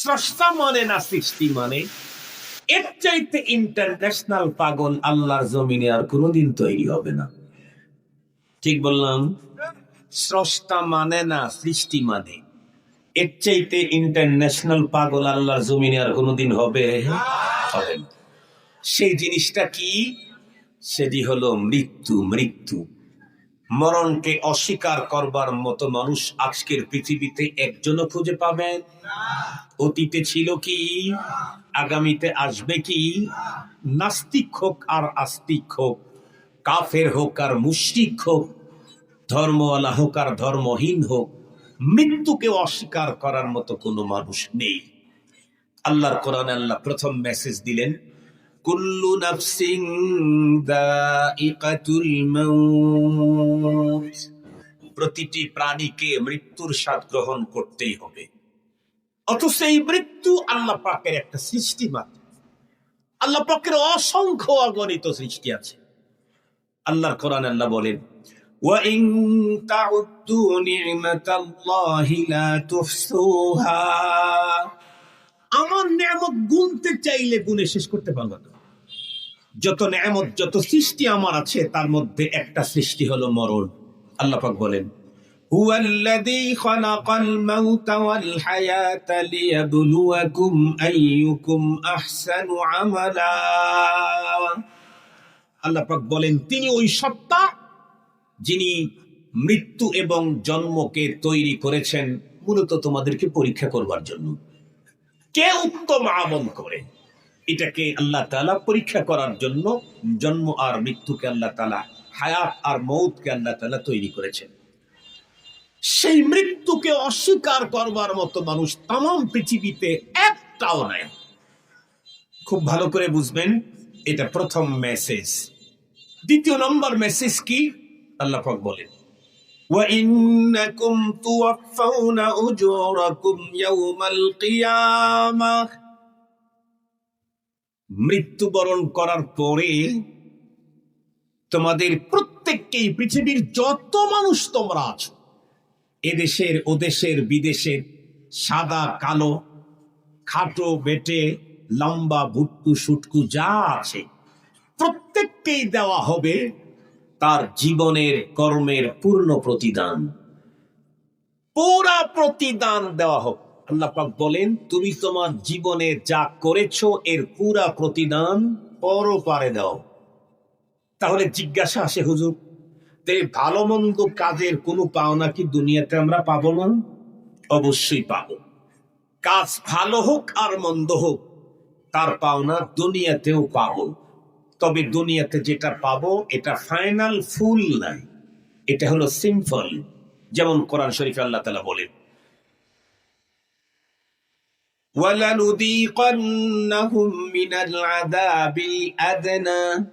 স্রষ্টা মানে না সৃষ্টি মানে। এর চাইতে ইন্টারন্যাশনাল পাগল আল্লাহর জমিনে আর কোনোদিন তৈরি হবে না। ঠিক বললাম? স্রষ্টা মানে না, সৃষ্টি মানে। এর চাইতে ইন্টারন্যাশনাল পাগল আল্লাহর জমিনে আর কোনোদিন হবে? সেই জিনিসটা কি? সেটি হলো মৃত্যু মৃত্যু। মরণকে অস্বীকার করবার মতো মানুষ আজকের পৃথিবীতে একজনও খুঁজে পাবেন অতীতে ছিল কি? আগামীতে আসবে কি? নাস্তিক হোক আর আস্তিক হোক, কাফের হোক আর মুশরিক হোক, ধর্মওয়ালা হোক আর ধর্মহীন হোক, মৃত্যুকে অস্বীকার করার মতো কোনো মানুষ নেই। আল্লাহর কোরআন আল্লাহ প্রথম মেসেজ দিলেন কুল্লু নাফসিং দাইকাতুল মাউত প্রতিটি প্রাণীকে মৃত্যুর স্বাদ গ্রহণ করতেই হবে অথচ এই মৃত্যু আল্লাহ পাকের একটা সৃষ্টি মাত্র আল্লাহ পাকের অসংখ্য অগণিত সৃষ্টি আছে আল্লাহর কোরআন আল্লাহ বলেন وَإِن تَعُدُّوا نِعْمَةَ اللَّهِ لَا تُحْصُوهَا আমার নিয়ামত গুনতে চাইলে গুনে শেষ করতে পারবো না যত নিয়ামত যত সৃষ্টি আমার আছে তার মধ্যে একটা সৃষ্টি হলো মরণ আল্লাহ পাক বলেন هو الذي خلق الموت والحياة ليبلوكم أيكم أحسن عملا আল্লাহ পাক বলেন তিনি ওই সত্তা যিনি মৃত্যু এবং জন্মকে তৈরি করেছেন মূলত তোমাদেরকে পরীক্ষা করবার জন্য কে উত্তম আমল করে এটাকে আল্লাহ তালা পরীক্ষা করার জন্য জন্ম আর মৃত্যুকে আল্লাহ তালা হায়াত আর মৌতকে আল্লাহ তালা তৈরি করেছেন সেই মৃত্যুকে অস্বীকার করবার মতো মানুষ তাম পৃথিবীতে একটাও নাই খুব ভালো করে বুঝবেন এটা প্রথম মেসেজ দ্বিতীয় নম্বর মেসেজ কি আল্লাহ পাক বলেন وإنكم توفون أجوركم يوم القيامة মৃত্যুবরণ করার পরে তোমাদের প্রত্যেককেই পৃথিবীর যত মানুষ তোমরা আছো, এদেশের ওদেশের বিদেশের সাদা, কালো, খাটো, বেটে, লম্বা, ভুট্টু, সুটকু, যা আছে, প্রত্যেককেই দেওয়া হবে তার জীবনের কর্মের পূর্ণ প্রতিদান। পুরা প্রতিদান দেওয়া হোক। আল্লাহ পাক বলেন, তুমি তোমার জীবনে যা করেছ, এর পুরা প্রতিদান পরপারে দাও। তাহলে জিজ্ঞাসা আসে হুজুর, তে ভালো মন্দ কাজের কোনো পাওনা কি দুনিয়াতে আমরা পাবো না? অবশ্যই পাবো। কাজ ভালো হোক আর মন্দ হোক, তার পাওনা দুনিয়াতেও পাবো। তবে দুনিয়াতে যেটা পাবো, এটা ফাইনাল ফুল নাই। এটা হলো সিম্পল যেমন কোরআন শরীফ আল্লাহ তালা বলেন وَلَنُذِيقَنَّهُم مِّنَ الْعَذَابِ الْأَدْنَى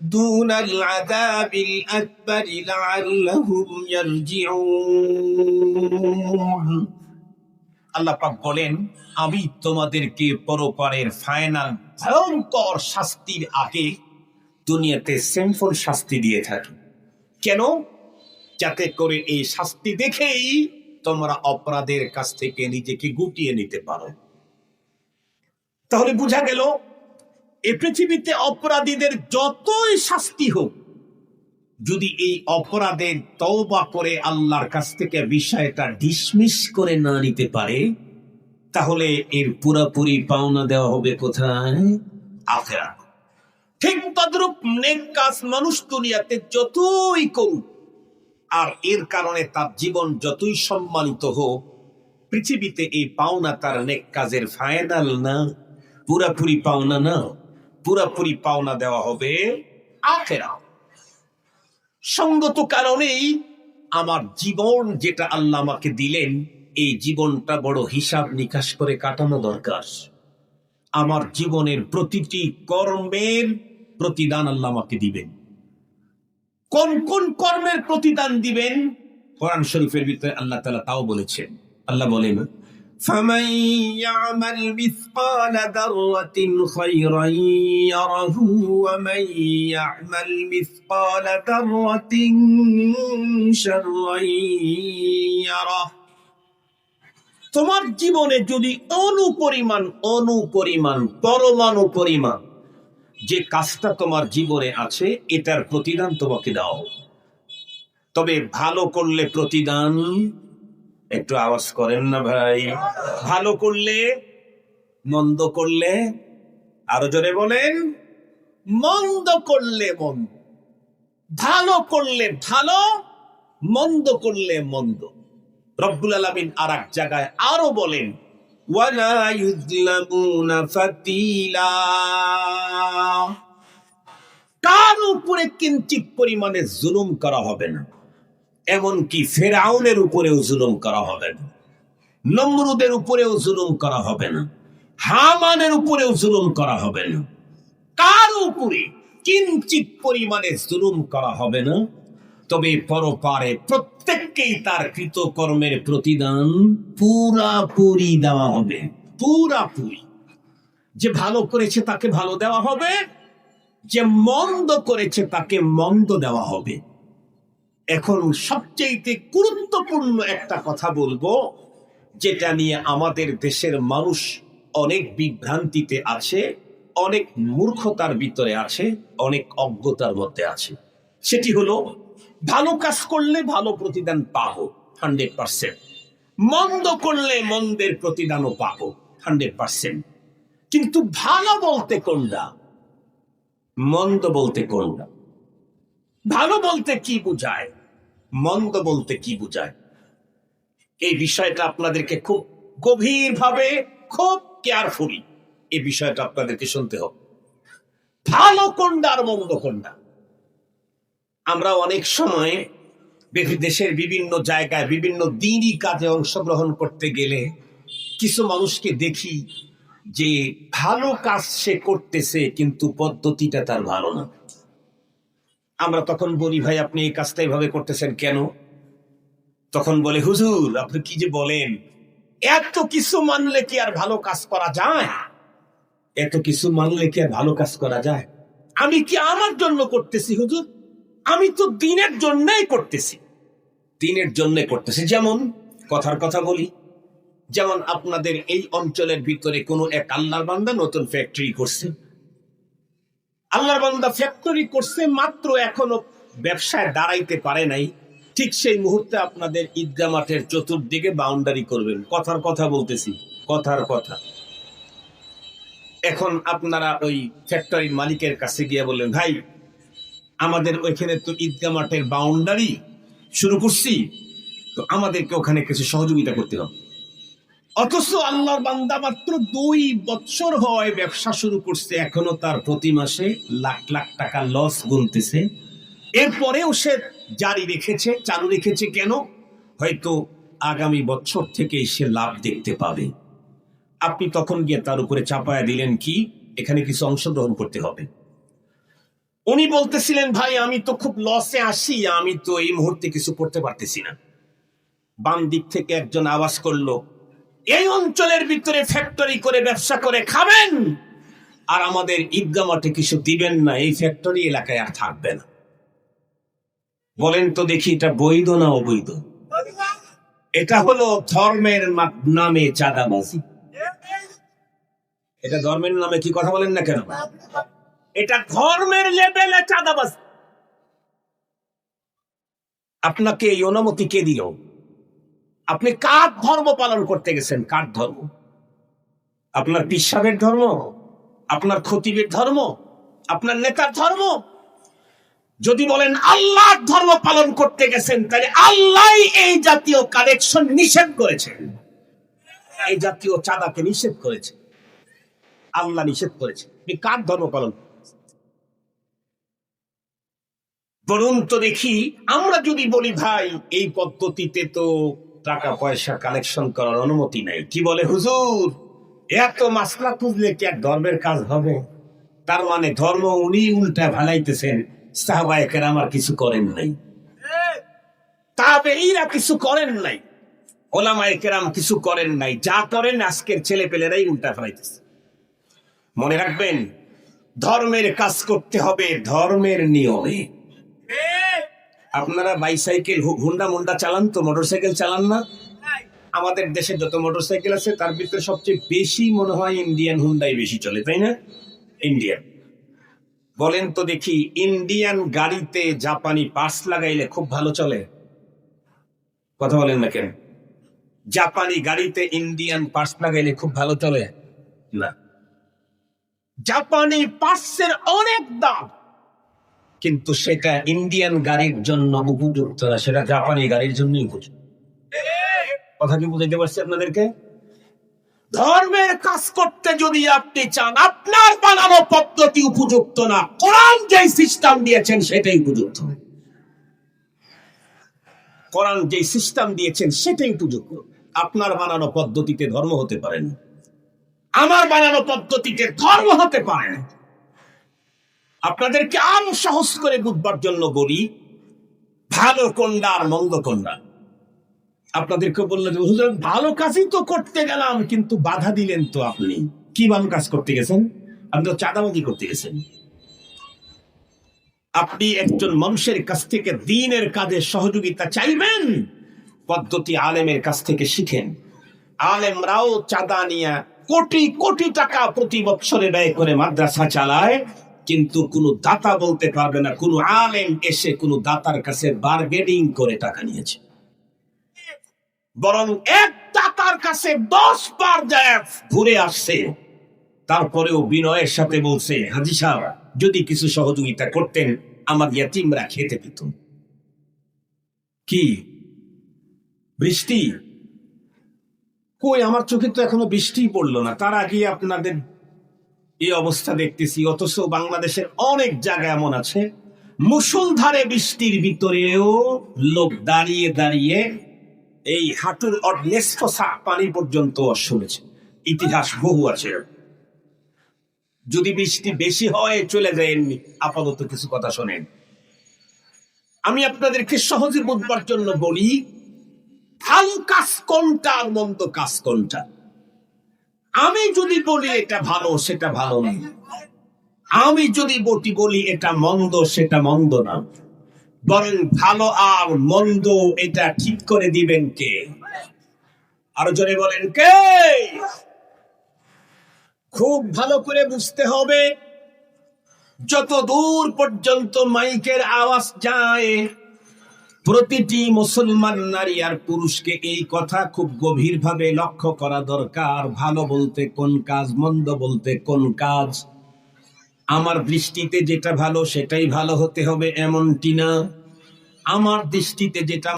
دُونَ الْعَذَابِ الْأَكْبَرِ لَعَلَّهُمْ يَرْجِعُونَ আল্লাহ পাক বলেন আমি তোমাদেরকে পরপারের ফাইনাল ভয়ঙ্কর শাস্তির আগে দুনিয়াতে সিম্পল শাস্তি দিয়ে থাকি কেন যাতে করে এই শাস্তি দেখেই তোমরা অপরাধের কাছ থেকে নিজেকে গুটিয়ে নিতে পারো তাহলে বোঝা গেল, এ পৃথিবীতে অপরাধীদের যতই শাস্তি হোক, যদি এই অপরাধের তওবা করে আল্লাহর কাছ থেকে বিষয়টা ডিসমিস করে না নিতে পারে, তাহলে এর পুরাপুরি পাওনা দেওয়া হবে কোথায়? কাজ মানুষ দুনিয়াতে যতই করুক, আর এর কারণে তার জীবন যতই সম্মানিত হোক, পৃথিবীতে এই পাওনা তার নেক কাজের ফাইনাল না পুরাপুরি পাওনা না পুরাপুরি পাওনা দেওয়া হবে আখেরা সঙ্গত কারণেই আমার জীবন যেটা আল্লাহ আমাকে দিলেন, এই জীবনটা বড় হিসাব নিকাশ করে কাটানো দরকার। আমার জীবনের প্রতিটি কর্মের প্রতিদান আল্লাহ আমাকে দিবেন। কোন কোন কর্মের প্রতিদান দিবেন? কোরআন শরীফের ভিতরে আল্লাহ তালা তাও বলেছেন। আল্লাহ বলেন فمن يعمل مثقال ذرة خيرا يره ومن يعمل مثقال ذرة شرا يره তোমার জীবনে যদি অনুপরিমাণ অনুপরিমাণ পরমাণু পরিমাণ যে কাজটা তোমার জীবনে আছে এটার প্রতিদান তোমাকে দাও তবে ভালো করলে প্রতিদান একটু আওয়াজ করেন না ভাই। ভালো করলে, মন্দ করলে, আরও জোরে বলেন। মন্দ করলে মন্দ, ভালো করলে ভালো, মন্দ করলে মন্দ। রব্বুল আলামিন আর এক জায়গায় আরও বলেন কার উপরে কিঞ্চিত পরিমাণে জুলুম করা হবে না। এমনকি ফেরাউনের উপরেও জুলুম করা হবে না। নমরুদের উপরেও জুলুম করা হবে না। হামানের উপরেও জুলুম করা হবে না। কার উপরে কিঞ্চিত পরিমাণে জুলুম করা হবে না? তবে পরপারে প্রত্যেককেই তার কৃতকর্মের প্রতিদান পুরাপুরি দেওয়া হবে। পুরাপুরি। যে ভালো করেছে তাকে ভালো দেওয়া হবে, যে মন্দ করেছে তাকে মন্দ দেওয়া হবে। এখন সবচেয়ে গুরুত্বপূর্ণ একটা কথা বলব, যেটা নিয়ে আমাদের দেশের মানুষ অনেক বিভ্রান্তিতে আছে অনেক মূর্খতার ভিতরে আছে অনেক অজ্ঞতার মধ্যে আছে। সেটি হলো, ভালো কাজ করলে ভালো প্রতিদান পাবো, হান্ড্রেড পার্সেন্ট। মন্দ করলে মন্দের প্রতিদানও পাবো, হান্ড্রেড পার্সেন্ট। কিন্তু ভালো বলতে কোনটা? মন্দ বলতে কোনটা? ভালো বলতে কি বোঝায়? মন্দ বলতে কি বোঝায়? এই বিষয়টা আপনাদেরকে খুব গভীরভাবে খুব কেয়ারফুলি এই বিষয়টা আপনাদেরকে শুনতে হবে। ভালো কোনটা আর মন্দ কোনটা আমরা অনেক সময় দেশের বিভিন্ন জায়গায়, বিভিন্ন দিনই কাজে অংশগ্রহণ করতে গেলে কিছু মানুষকে দেখি যে ভালো কাজ সে করতেছে, কিন্তু পদ্ধতিটা তার ভালো না। আমরা তখন বলি, ভাই, আপনি এই কাজটা এইভাবে করতেছেন কেন? তখন বলে, হুজুর, আপনি কি যে বলেন? এত কিছু মানলে কি আর ভালো কাজ করা যায়? এত কিছু মানলে কি আর ভালো কাজ করা যায়? আমি কি আমার জন্য করতেছি, হুজুর? আমি তো দিনের জন্যই করতেছি। দিনের জন্য করতেছি। যেমন, কথার কথা বলি, যেমন আপনাদের এই অঞ্চলের ভিতরে কোনো এক আল্লাহর বান্দা নতুন ফ্যাক্টরি করছে আল্লাহর বান্দা ফ্যাক্টরি করছে মাত্র এখনও ব্যবসায় দাঁড়াইতে পারে নাই। ঠিক সেই মুহূর্তে আপনাদের ঈদগা মাঠের চতুর্দিকে বাউন্ডারি করবেন। কথার কথা বলতেছি, কথার কথা। এখন আপনারা ওই ফ্যাক্টরির মালিকের কাছে গিয়ে বললেন, ভাই, আমাদের ওইখানে তো ঈদগা মাঠের বাউন্ডারি শুরু করছি, তো আমাদেরকে ওখানে কিছু সহযোগিতা করতে হবে। অথচ আল্লাহর বান্দা মাত্র দুই বছর হয় ব্যবসা শুরু করছে, এখনও তার প্রতি মাসে লাখ লাখ টাকা লস গুনতেছে। এরপরেও সে জারি রেখেছে, চালু রেখেছে কেন? হয়তো আগামী বছর থেকে সে লাভ দেখতে পাবে। আপনি তখন গিয়ে তার উপরে চাপায়া দিলেন কি? এখানে কিছু অংশগ্রহণ করতে হবে। উনি বলতেছিলেন, ভাই, আমি তো খুব লসে আসি আমি তো এই মুহূর্তে কিছু করতে পারতেছি না। বাম দিক থেকে একজন আওয়াজ করল এই অঞ্চলের ভিতরে ফ্যাক্টরি করে ব্যবসা করে খাবেন। আর আমাদের ঈদগা মাঠে কিছু দিবেন না, এই ফ্যাক্টরি এলাকায় আর থাকবে না। বলেন তো দেখি এটা বৈধ না অবৈধ? এটা হলো ধর্মের নামে চাঁদাবাজি। এটা ধর্মের নামে কি কথা বলেন না কেন? এটা ধর্মের লেভেলে চাঁদাবাজি। আপনাকে এই অনুমতি কে দিল? আপনি কার ধর্ম পালন করতে গেছেন? কার ধর্ম? আপনার পিসাবের ধর্ম? আপনার খতিবের ধর্ম? আপনার নেতার ধর্ম? যদি বলেন আল্লাহর ধর্ম পালন করতে গেছেন, তাহলে আল্লাহ এই জাতীয় কালেকশন নিষেধ করেছেন। এই জাতীয় চাঁদাকে নিষেধ করেছে। আল্লাহ নিষেধ করেছে। আপনি কার ধর্ম পালন বলুন তো দেখি, আমরা যদি বলি, ভাই, এই পদ্ধতিতে তো টাকা পয়সা কালেকশন করার অনুমতি নাই। কি বলে হুজুর? এত মাসলা খুঁজলে কি এক ধর্মের কাজ হবে? তার মানে ধর্ম উনি উল্টা ভালাইতেছেন সাহবায়কের আমার কিছু করেন নাই। তবে এরা কিছু করেন নাই ওলামায় কেরাম কিছু করেন নাই, যা করেন আজকের ছেলে পেলেরাই উল্টা ফেলাইতেছে মনে রাখবেন, ধর্মের কাজ করতে হবে ধর্মের নিয়মে। আপনারা বাইসাইকেল হুন্ডা মুন্ডা চালান তো মোটরসাইকেল চালান না? আমাদের দেশে যত মোটরসাইকেল আছে তার ভিতরে সবচেয়ে বেশি মনে হয় ইন্ডিয়ান হুন্ডাই বেশি চলে তাই না? ইন্ডিয়ান বলেন তো দেখি ইন্ডিয়ান গাড়িতে জাপানি পার্টস লাগাইলে খুব ভালো চলে? কথা বলেন না কেন? জাপানি গাড়িতে ইন্ডিয়ান পার্টস লাগাইলে খুব ভালো চলে? না। জাপানি পার্টসের অনেক দাম। কিন্তু সেটা ইন্ডিয়ান গাড়ির জন্য উপযুক্ত না, সেটা জাপানি গাড়ির উপযুক্ত। কথা কি বুঝাইতে পারছি আপনাদেরকে? ধর্মের কাজ করতে যদি আপনি চান, আপনার বানানো পদ্ধতি উপযুক্ত না, কোরআন যে সিস্টেম দিয়েছেন সেটাই উপযুক্ত। কোরআন যে সিস্টেম দিয়েছেন সেটাই উপযুক্ত। আপনার বানানো পদ্ধতিতে ধর্ম হতে পারে না। আমার বানানো পদ্ধতিতে ধর্ম হতে পারে না। আপনাদেরকে আরও সহজ করে বুঝবার জন্য বলি, ভালো কোনটা আর মন্দ কোনটা আপনাদেরকে বললেন হুজুর, ভালো কাজই তো করতে গেলাম, কিন্তু বাধা দিলেন তো আপনি। কি ভালো কাজ করতে গেছেন? আপনি তো চাঁদাবাজি করতে গেছেন। আপনি একজন মানুষের কাছ থেকে দিনের কাজে সহযোগিতা চাইবেন, পদ্ধতি আলেমের কাছ থেকে শিখেন। আলেমরাও চাঁদা নিয়ে কোটি কোটি টাকা প্রতি বছরে ব্যয় করে মাদ্রাসা চালায়। কিন্তু কোনো দাতা বলতে পারবে না, কোনো আলেম এসে কোনো দাতার কাছে বার্গেনিং করে টাকা নিয়েছে। বরং এক দাতার কাছে দশ বার ঘুরে আসছে। তারপরেও বিনয়ের সাথে বলছে, হাজি সাহেব, যদি কিছু সহযোগিতা করতেন, আমার ইয়াতিমরা খেতে পেত কি? বৃষ্টি? কই, আমার চোখে তো এখনও বৃষ্টি পড়ল না। তার আগে আপনাদের এই অবস্থা দেখতেছি, অথচ বাংলাদেশের অনেক জায়গা এমন আছে মুসলধারে বৃষ্টির ভিতরেও লোক দাঁড়িয়ে দাঁড়িয়ে এই হাঁটুর পানি পর্যন্ত শুনেছে। ইতিহাস বহু আছে। যদি বৃষ্টি বেশি হয়, চলে যায় আপাতত কিছু কথা শোনেন। আমি আপনাদেরকে সহজে বুঝবার জন্য বলি ভালো কাজ কোনটা আর মন্দ কাজ কোনটা? আমি যদি বলি এটা ভালো, সেটা ভালো না। আমি যদি বটি বলি এটা মন্দ, সেটা মন্দ না। বরং ভালো আর মন্দ এটা ঠিক করে দিবেন কে? আরও জোরে বলেন কে? খুব ভালো করে বুঝতে হবে। যত দূর পর্যন্ত মাইকের আওয়াজ যায় প্রতিটি মুসলমান নারী আর পুরুষকে এই কথা খুব গভীরভাবে লক্ষ্য করা দরকার। ভালো বলতে কোন কাজ, মন্দ বলতে কোন কাজ। আমার দৃষ্টিতে যেটা ভালো, সেটাই ভালো হতে হবে, এমনটি না। আমার দৃষ্টিতে যেটা